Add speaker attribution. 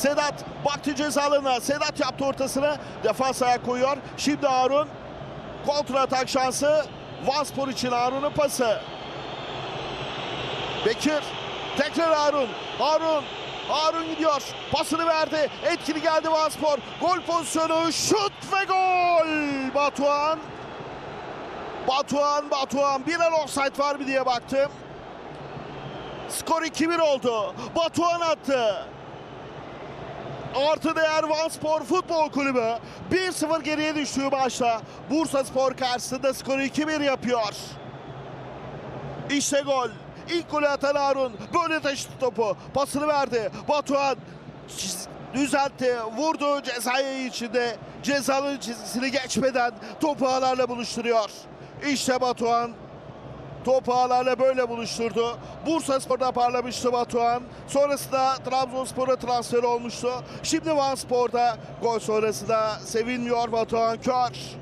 Speaker 1: Sedat baktı cezalığına. Sedat yaptı ortasını. Defans ayak koyuyor. Şimdi Harun. Kontra atak şansı. Vanspor için Harun'un pası. Bekir. Tekrar Harun. Harun. Harun gidiyor. Pasını verdi. Etkili geldi Vanspor. Gol pozisyonu. Şut ve gol. Batuhan. Batuhan, Batuhan. Bir an offside var mı diye baktım. Skor 2-1 oldu. Batuhan attı. Artı değer Vanspor Futbol Kulübü 1-0 geriye düştüğü maçta Bursa Spor karşısında skoru 2-1 yapıyor. İşte gol. İlk golü atan Harun böyle taşıdı topu. Pasını verdi. Batuhan düzeltti. Vurdu cezayı içinde. Cezanın çizgisini geçmeden topu ağlarla buluşturuyor. İşte Batuhan Topu ağlarla böyle buluşturdu. Bursa Spor'da parlamıştı Batuhan. Sonrasında Trabzonspor'a transfer olmuştu. Şimdi Van Spor'da gol sonrasında sevinmiyor Batuhan Kör.